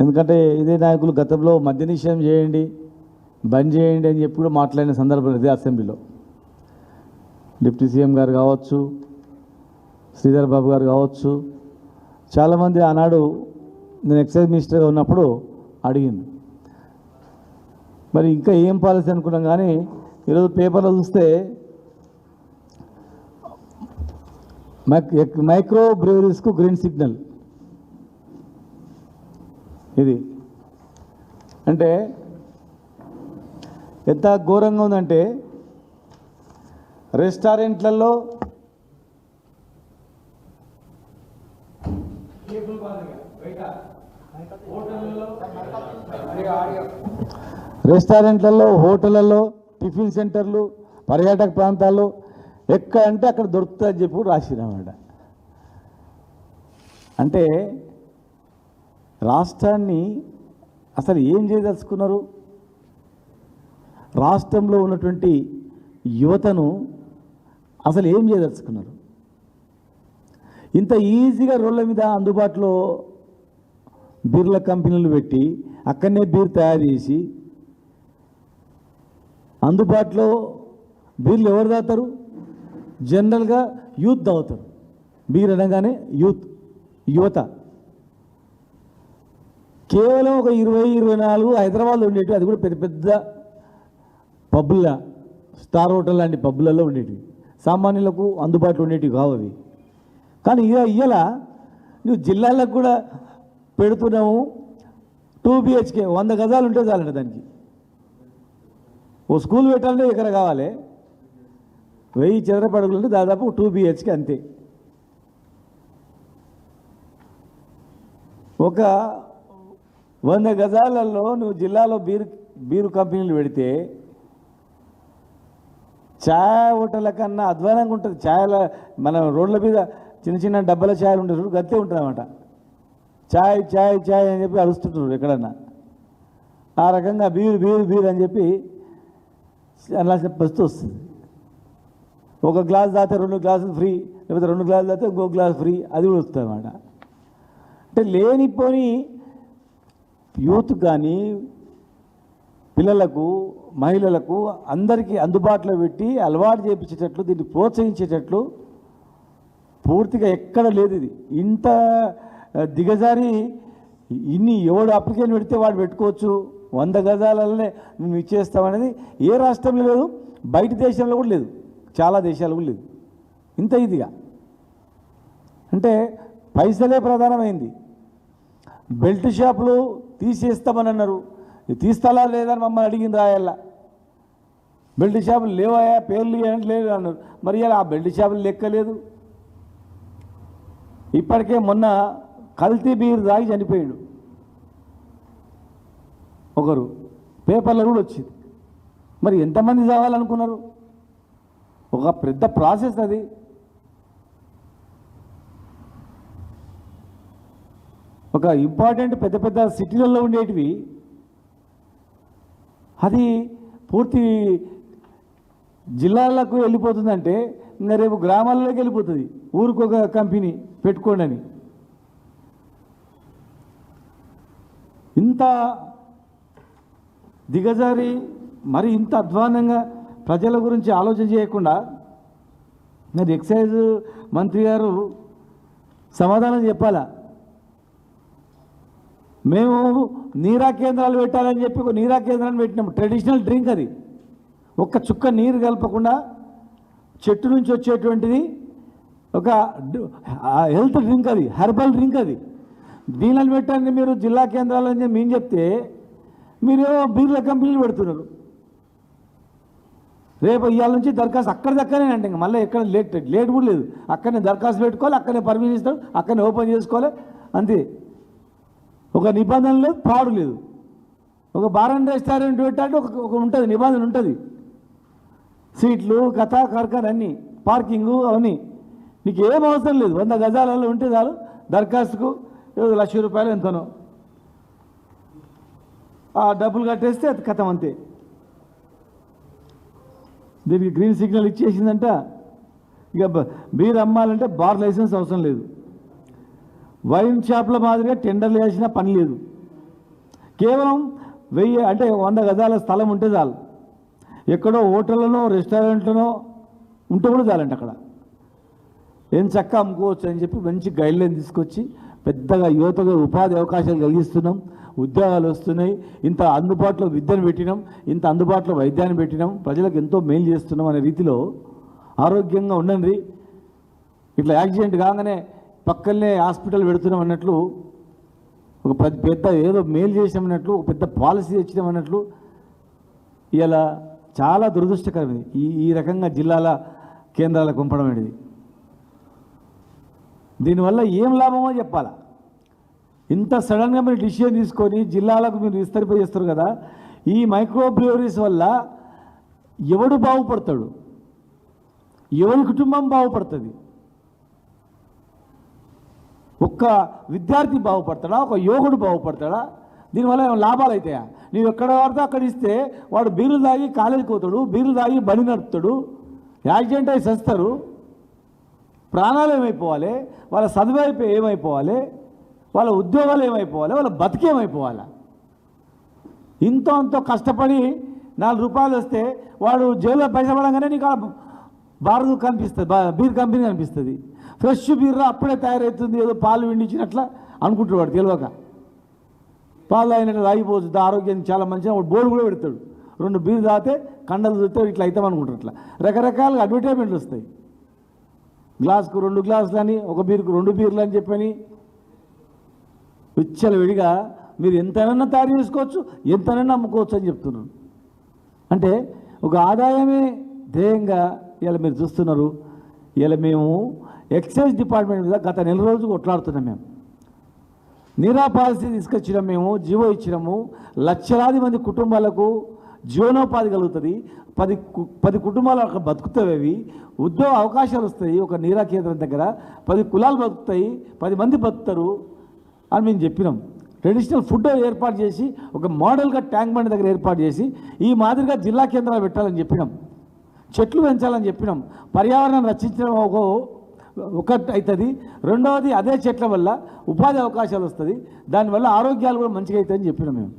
ఎందుకంటే ఇదే నాయకులు గతంలో మద్య నిషేధం చేయండి బంద్ చేయండి అని చెప్పి కూడా మాట్లాడిన సందర్భం ఇదే అసెంబ్లీలో. డిప్యూటీ సీఎం గారు కావచ్చు శ్రీధర్ బాబు గారు కావచ్చు చాలామంది ఆనాడు నేను ఎక్సైజ్ మినిస్టర్గా ఉన్నప్పుడు అడిగింది. మరి ఇంకా ఏం పాలసీ అనుకున్నాం కానీ ఈరోజు పేపర్లో చూస్తే మైక్- మైక్రో బ్రేవరీస్కు గ్రీన్ సిగ్నల్. ఇది. అంటే ఎంత ఘోరంగా ఉందంటే రెస్టారెంట్లలో రెస్టారెంట్లలో హోటళ్ళలో టిఫిన్ సెంటర్లు పర్యాటక ప్రాంతాల్లో ఎక్కడ అంటే అక్కడ దొరుకుతుందని చెప్పి కూడా రాసిరన్నమాట అంటే రాష్ట్రాన్ని అసలు ఏం చేయదలుచుకున్నారు? రాష్ట్రంలో ఉన్నటువంటి యువతను అసలు ఏం చేయదలుచుకున్నారు? ఇంత ఈజీగా రోడ్ల మీద అందుబాటులో బీర్ల కంపెనీలు పెట్టి అక్కడనే బీర్ తయారు చేసి అందుబాటులో బీర్లు ఎవరు తాగుతారు? జనరల్గా యూత్ తాగుతారు. బీర్ అనగానే యూత్ యువత. కేవలం ఒక ఇరవై ఇరవై నాలుగు హైదరాబాద్లో ఉండేవి అది కూడా పెద్ద పెద్ద పబ్బుల స్టార్ హోటల్ లాంటి పబ్బులలో ఉండేటివి. సామాన్యులకు అందుబాటులో ఉండేటివి కావు అవి. కానీ ఇక ఇయ్యాల నువ్వు జిల్లాలకు కూడా పెడుతున్నావు టూ బిహెచ్కే వంద గజాలు ఉంటే చాలంట దానికి. ఓ స్కూల్ పెట్టాలంటే ఇక్కడ కావాలి? వెయ్యి చదరపు అడుగులు ఉంటే దాదాపు టూ బిహెచ్కే అంతే. ఒక వంద గజాలలో నువ్వు జిల్లాలో బీరు బీరు కంపెనీలు పెడితే ఛాయ హోటళ్ళ కన్నా అధ్వానంగా ఉంటుంది. ఛాయల మన రోడ్ల మీద చిన్న చిన్న డబ్బాల ఛాయలు ఉంటుంది చూడు గత్తే ఉంటుంది అనమాట ఛాయ్ ఛాయ్ ఛాయ్ అని చెప్పి అరుస్తుంటారు ఎక్కడన్నా. ఆ రకంగా బీరు బీరు బీరు అని చెప్పి అలా చెప్పొస్తూ వస్తుంది. ఒక గ్లాస్ దాతే రెండు గ్లాసులు ఫ్రీ లేకపోతే రెండు గ్లాసులు దాతే ఇంకో గ్లాస్ ఫ్రీ అది కూడా వస్తుంది అన్నమాట. అంటే లేనిపోని యూత్ కానీ పిల్లలకు మహిళలకు అందరికీ అందుబాటులో పెట్టి అలవాటు చేయించేటట్లు దీన్ని ప్రోత్సహించేటట్లు పూర్తిగా ఎక్కడ లేదు ఇది. ఇంత దిగజారి ఇన్ని ఎవడు అప్లికేషన్ పెడితే వాడు పెట్టుకోవచ్చు. వంద గజాలనే మేము ఇచ్చేస్తామనేది ఏ రాష్ట్రంలో లేదు బయట దేశంలో కూడా లేదు. చాలా దేశాలు కూడా లేదు. ఇంత ఇదిగా. అంటే పైసలే ప్రధానమైంది. బెల్ట్ షాపులు తీసేస్తామని అన్నారు తీస్తాలా లేదని మమ్మల్ని అడిగింది రాయల్లా. బెల్ట్ షాపులు లేవాయా పేర్లు ఏంటి లేదు అన్నారు. మరి ఇలా ఆ బెల్ట్ షాపులు లెక్కలేదు. ఇప్పటికే మొన్న కల్తీ బీర్ తాగి చనిపోయాడు. ఒకరు పేపర్లో కూడా వచ్చింది. మరి ఎంతమంది చావాలనుకున్నారు? ఒక పెద్ద ప్రాసెస్ అది. ఒక ఇంపార్టెంట్ పెద్ద పెద్ద సిటీలలో ఉండేటివి. అది పూర్తి జిల్లాలకు వెళ్ళిపోతుందంటే ఇంకా రేపు గ్రామాలలోకి వెళ్ళిపోతుంది. ఊరికొక కంపెనీ పెట్టుకోండి అని. ఇంత దిగజారి మరి ఇంత అధ్వానంగా ప్రజల గురించి ఆలోచన చేయకుండా మరి ఎక్సైజ్ మంత్రి గారు సమాధానం చెప్పాలా? మేము నీరా కేంద్రాలు పెట్టాలని చెప్పి ఒక నీరా కేంద్రాన్ని పెట్టినాము ట్రెడిషనల్ డ్రింక్ అది. ఒక్క చుక్క నీరు కలపకుండా చెట్టు నుంచి వచ్చేటువంటిది ఒక హెల్త్ డ్రింక్ అది హెర్బల్ డ్రింక్ అది. దీనిని పెట్టండి మీరు జిల్లా కేంద్రాలని మేము చెప్తే మీరేమో బీర్ల కంపెనీలు పెడుతున్నారు. రేపు ఇవాళ నుంచి దరఖాస్తు అక్కడ దక్కనే అంటే ఇంకా. మళ్ళీ ఎక్కడ లేట్ లేట్ కూడా లేదు. అక్కడనే దరఖాస్తు పెట్టుకోవాలి అక్కడనే పర్మిషన్ ఇస్తారు అక్కడనే ఓపెన్ చేసుకోవాలి అంతే. ఒక నిబంధన లేదు పాడు లేదు. ఒక బార్ అండ్ రెస్టారెంట్ పెట్టాలంటే ఒక ఒక ఉంటుంది నిబంధన ఉంటుంది. సీట్లు కథ కార్ఖాన అన్నీ పార్కింగు అవన్నీ. నీకు ఏం అవసరం లేదు. వంద గజాలలో ఉంటే చాలు. దరఖాస్తుకు లక్ష రూపాయలు ఎంతనో. ఆ డబ్బులు కట్టేస్తే అది కథం అంతే. దీనికి గ్రీన్ సిగ్నల్ ఇచ్చేసిందంట. ఇక బీర్ అమ్మాలంటే బార్ లైసెన్స్ అవసరం లేదు. వైన్ షాప్ల మాదిరిగా టెండర్లు వేసిన పని లేదు. కేవలం వెయ్యి అంటే వంద గజాల స్థలం ఉంటే చాలు. ఎక్కడో హోటల్లోనో రెస్టారెంట్లోనో ఉంటే కూడా చాలండి అక్కడ. ఏం చక్క అమ్ముకోవచ్చు అని చెప్పి మంచి గైడ్లైన్ తీసుకొచ్చి పెద్దగా యువతగా ఉపాధి అవకాశాలు కలిగిస్తున్నాం. ఉద్యోగాలు వస్తున్నాయి. ఇంత అందుబాటులో విద్యను పెట్టినాం. ఇంత అందుబాటులో వైద్యాన్ని పెట్టినాం. ప్రజలకు ఎంతో మేలు చేస్తున్నాం అనే రీతిలో ఆరోగ్యంగా ఉండండి. ఇట్లా యాక్సిడెంట్ కాగానే పక్కనే హాస్పిటల్ పెడుతున్నాం అన్నట్లు ఒక పెద్ద పెద్ద ఏదో మేలు చేసామన్నట్లు ఒక పెద్ద పాలసీ తెచ్చినాం అన్నట్లు ఇలా చాలా దురదృష్టకరమైనది ఈ ఈ రకంగా జిల్లాల కేంద్రాలకు పంపడం అనేది. దీనివల్ల ఏం లాభమో చెప్పాలా? ఇంత సడన్గా మీరు డిసిషన్ తీసుకొని జిల్లాలకు మీరు విస్తరింపజేస్తారు కదా ఈ మైక్రోబ్రియోరీస్ వల్ల ఎవడు బాగుపడతాడు? ఎవరి కుటుంబం బాగుపడుతుంది? ఒక్క విద్యార్థి బాగుపడతాడా? ఒక యోగుడు బాగుపడతాడా? దీనివల్ల ఏమైనా లాభాలు అవుతాయా నీవు ఎక్కడ వాడితే అక్కడ ఇస్తే వాడు బీరులు తాగి కాలేజీకి పోతాడు బీరులు తాగి బండి నడుపుతాడు యాక్సిడెంట్ అయి చేస్తారు. ప్రాణాలు ఏమైపోవాలి? వాళ్ళ చదువు ఏమైపోవాలి? వాళ్ళ ఉద్యోగాలు ఏమైపోవాలి? వాళ్ళ బతికేమైపోవాలి ఇంతో అంతో కష్టపడి నాలుగు రూపాయలు వస్తే వాడు జైల్లో పైసలు పడంగానే నీకు బారు కనిపిస్తుంది బీర్ కంపెనీ కనిపిస్తుంది. ఫ్రెష్ బీర్ర అప్పుడే తయారవుతుంది ఏదో పాలు విండించినట్ల అనుకుంటాడు వాడు తెలియక పాలు తాగినట్టు తాగిపోవచ్చు. ఆరోగ్యానికి చాలా మంచిగా వాడు బోర్డు కూడా పెడతాడు. రెండు బీర్ తాగితే కండలు చూస్తే ఇట్లా అవుతాం అనుకుంటారు అట్లా రకరకాలుగా అడ్వర్టైజ్మెంట్లు వస్తాయి. గ్లాస్కు రెండు గ్లాసులు అని ఒక బీర్కు రెండు బీర్లు అని చెప్పని విచ్చల విడిగా మీరు ఎంతనన్నా తయారు చేసుకోవచ్చు ఎంతనన్నా అమ్ముకోవచ్చు అని చెప్తున్నాను అంటే ఒక ఆదాయమే ధ్యేయంగా ఇలా మీరు చూస్తున్నారు. ఇలా మేము ఎక్సైజ్ డిపార్ట్మెంట్ మీద గత నెల రోజులు కొట్లాడుతున్నాం మేము. నీరా పాలసీ తీసుకొచ్చినాం మేము జీవో ఇచ్చినాము. లక్షలాది మంది కుటుంబాలకు జీవనోపాధి కలుగుతుంది. పది కు- పది కుటుంబాలు అక్కడ బతుకుతాయి అవి. ఉద్యోగ అవకాశాలు వస్తాయి ఒక నీరా కేంద్రం దగ్గర. పది కులాలు బతుకుతాయి పది మంది బతుకుతారు అని మేము చెప్పినాం. ట్రెడిషనల్ ఫుడ్ ఏర్పాటు చేసి ఒక మోడల్గా ట్యాంక్ బండ్ దగ్గర ఏర్పాటు చేసి ఈ మాదిరిగా జిల్లా కేంద్రాలు పెట్టాలని చెప్పినాం. చెట్లు పెంచాలని చెప్పినాం. పర్యావరణం రక్షించడం ఒక ఒకటి అవుతుంది. రెండవది అదే చెట్ల వల్ల ఉపాధి అవకాశాలు వస్తుంది. దానివల్ల ఆరోగ్యాలు కూడా మంచిగా అవుతాయని చెప్పినాం మేము.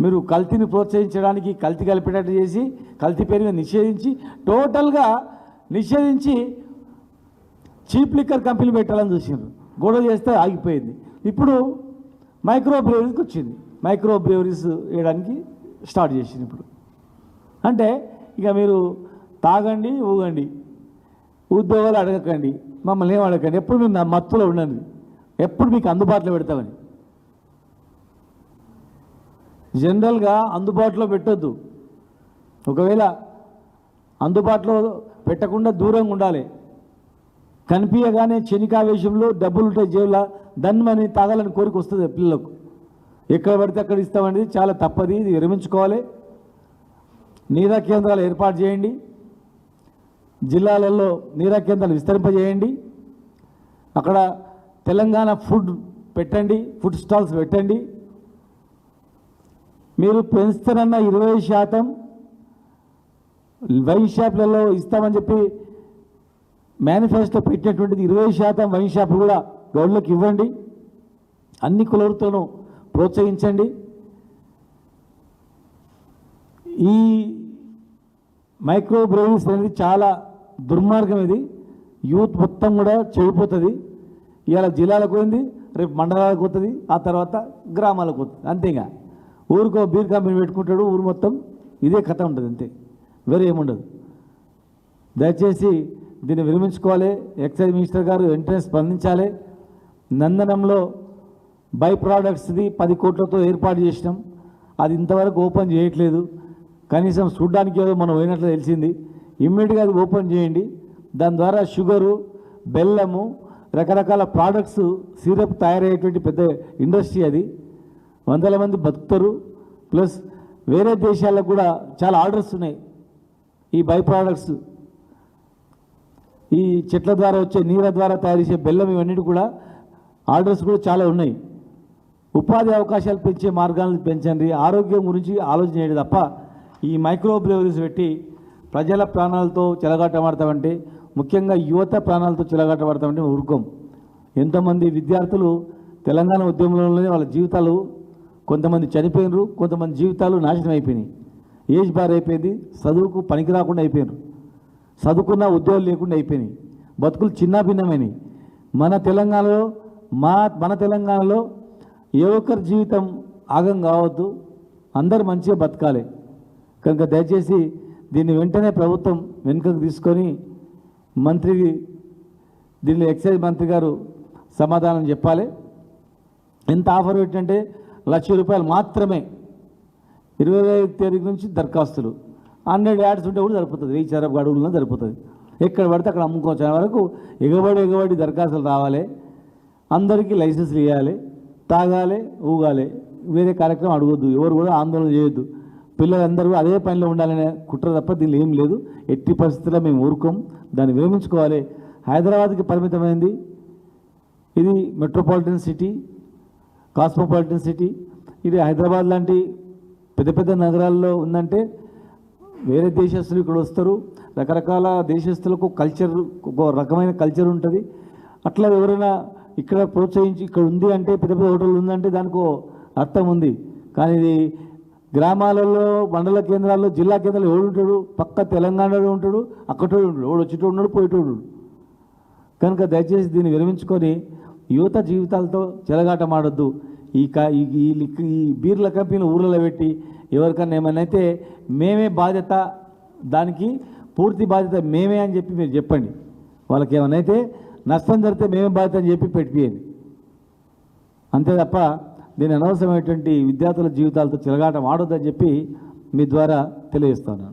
మీరు కల్తీని ప్రోత్సహించడానికి కల్తీ కలిపేటట్టు చేసి కల్తీ పేరు మీద నిషేధించి టోటల్గా నిషేధించి చీప్ లిక్కర్ కంపెనీ పెట్టాలని చూసినారు గొడవ చేస్తే ఆగిపోయింది. ఇప్పుడు మైక్రో బ్రేవరీస్కి వచ్చింది. మైక్రో బ్రేవరీస్ వేయడానికి స్టార్ట్ చేసింది ఇప్పుడు. అంటే ఇక మీరు తాగండి ఊగండి. ఉద్యోగాలు అడగకండి మమ్మల్ని ఏం అడగండి ఎప్పుడు మేము నా మత్తులో ఉండండి ఎప్పుడు మీకు అందుబాటులో పెడతామని. జనరల్గా అందుబాటులో పెట్టొద్దు. ఒకవేళ అందుబాటులో పెట్టకుండా దూరంగా ఉండాలి. కనిపించగానే చెనికావేశంలో డబ్బులు ఉంటాయి జేబులో దన్మని తాగాలని కోరిక వస్తుంది పిల్లలకు. ఎక్కడ పడితే అక్కడ ఇస్తామనేది చాలా తప్పది ఇది విరమించుకోవాలి. నీరా కేంద్రాలు ఏర్పాటు చేయండి. జిల్లాలలో నీరా కేంద్రాలు విస్తరింపజేయండి. అక్కడ తెలంగాణ ఫుడ్ పెట్టండి ఫుడ్ స్టాల్స్ పెట్టండి. మీరు పెంచుతారన్న ఇరవై శాతం వైన్ షాప్లలో ఇస్తామని చెప్పి మేనిఫెస్టో పెట్టినటువంటిది ఇరవై శాతం వైన్ షాప్ కూడా గౌడ్లకు ఇవ్వండి. అన్ని కులవృత్తులను ప్రోత్సహించండి. ఈ మైక్రో బ్రెవరీస్ అనేది చాలా దుర్మార్గం ఇది. యూత్ మొత్తం కూడా చెడిపోతుంది. ఇవాళ జిల్లాలకు పోయింది రేపు మండలాలకు పోతుంది ఆ తర్వాత గ్రామాలకు పోతుంది. అంతేగా ఊరికో బీర్ కంపెనీ పెట్టుకుంటాడు ఊరు మొత్తం ఇదే కథ ఉంటుంది అంతే. వేరే ఏముండదు. దయచేసి దీన్ని విరమించుకోవాలి. ఎక్సైజ్ మినిస్టర్ గారు వెంటనే స్పందించాలి. నందనంలో బై ప్రోడక్ట్స్ది పది కోట్లతో ఏర్పాటు చేసినాం. అది ఇంతవరకు ఓపెన్ చేయట్లేదు. కనీసం చూడ్డానికి ఏదో మనం పోయినట్లు తెలిసింది. ఇమ్మీడియట్గా అది ఓపెన్ చేయండి. దాని ద్వారా షుగరు బెల్లము రకరకాల ప్రోడక్ట్స్ సిరప్ తయారయ్యేటువంటి పెద్ద ఇండస్ట్రీ అది. వందల మంది బతుకుతారు. ప్లస్ వేరే దేశాలకు కూడా చాలా ఆర్డర్స్ ఉన్నాయి. ఈ బై ప్రోడక్ట్స్. ఈ చెట్ల ద్వారా వచ్చే నీళ్ళ ద్వారా తయారు చేసే బెల్లం ఇవన్నీ కూడా ఆర్డర్స్ కూడా చాలా ఉన్నాయి. ఉపాధి అవకాశాలు పెంచే మార్గాలను పెంచండి. ఆరోగ్యం గురించి ఆలోచన చేయడం తప్ప ఈ మైక్రో బ్రేవరీస్ పెట్టి ప్రజల ప్రాణాలతో చెలగాటమాడతామంటే ముఖ్యంగా యువత ప్రాణాలతో చెలగాటమాడతామంటే ఉరుకం ఎంతోమంది విద్యార్థులు తెలంగాణ ఉద్యమంలోనే వాళ్ళ జీవితాలు కొంతమంది చనిపోయినరు కొంతమంది జీవితాలు నాశనం అయిపోయినాయి. ఏజ్ బార్ అయిపోయింది చదువుకు పనికి రాకుండా అయిపోయినారు. చదువుకున్న ఉద్యోగాలు లేకుండా అయిపోయినాయి. బతుకులు చిన్న భిన్నమైనవి మన తెలంగాణలో మా మన తెలంగాణలో ఏ ఒక్కరి జీవితం ఆగం కావద్దు. అందరు మంచిగా బతకాలి. కనుక దయచేసి దీన్ని వెంటనే ప్రభుత్వం వెనుకకు తీసుకొని మంత్రి దీన్ని ఎక్సైజ్ మంత్రి గారు సమాధానం చెప్పాలి. ఎంత ఆఫర్ పెట్టంటే లక్ష రూపాయలు మాత్రమే ఇరవై ఐదు తేదీ నుంచి దరఖాస్తులు. హండ్రెడ్ యాడ్స్ ఉంటే కూడా సరిపోతుంది. వెయ్యి చరపు అడుగుల్లో సరిపోతుంది. ఎక్కడ పడితే అక్కడ అమ్ముకోవచ్చు వరకు ఎగబడి ఎగబడి దరఖాస్తులు రావాలి. అందరికీ లైసెన్స్లు ఇవ్వాలి. తాగాలి ఊగాలి. వేరే కార్యక్రమం అడగొద్దు. ఎవరు కూడా ఆందోళన చేయొద్దు. పిల్లలందరూ అదే పనిలో ఉండాలనే కుట్ర తప్ప దీనిలో ఏం లేదు. ఎట్టి పరిస్థితుల్లో మేము ఊరుకోం. దాన్ని విరమించుకోవాలి. హైదరాబాద్కి పరిమితమైంది ఇది మెట్రోపాలిటన్ సిటీ కాస్మోపాలిటన్ సిటీ ఇది హైదరాబాద్ లాంటి పెద్ద పెద్ద నగరాల్లో ఉందంటే వేరే దేశస్తులు ఇక్కడ వస్తారు. రకరకాల దేశస్తులకు కల్చర్ ఒక రకమైన కల్చర్ ఉంటుంది. అట్లా ఎవరైనా ఇక్కడ ప్రోత్సహించి ఇక్కడ ఉంది అంటే పెద్ద పెద్ద హోటల్ ఉందంటే దానికి అర్థం ఉంది. కానీ ఇది గ్రామాలలో మండల కేంద్రాల్లో జిల్లా కేంద్రాలు ఎవడు ఉంటాడు? పక్క తెలంగాణలో ఉంటాడు అక్కడోడు ఉంటాడు. ఎవడు వచ్చేటోడు ఉన్నాడు పోయేటోడు కనుక దయచేసి దీన్ని విరమించుకొని యువత జీవితాలతో చెలగాటమాడొద్దు. ఈ క ఈ ఈ బీర్ల కంపెనీలు ఊర్లలో పెట్టి ఎవరికన్నా ఏమైనా అయితే మేమే బాధ్యత దానికి పూర్తి బాధ్యత మేమే అని చెప్పి మీరు చెప్పండి. వాళ్ళకి ఏమైనా అయితే నష్టం జరిగితే మేమే బాధ్యత అని చెప్పి పెట్టిపోయింది అంతే తప్ప దీని అనవసరమైనటువంటి విద్యార్థుల జీవితాలతో చిలగాటం ఆడొద్దని చెప్పి మీ ద్వారా తెలియజేస్తాను.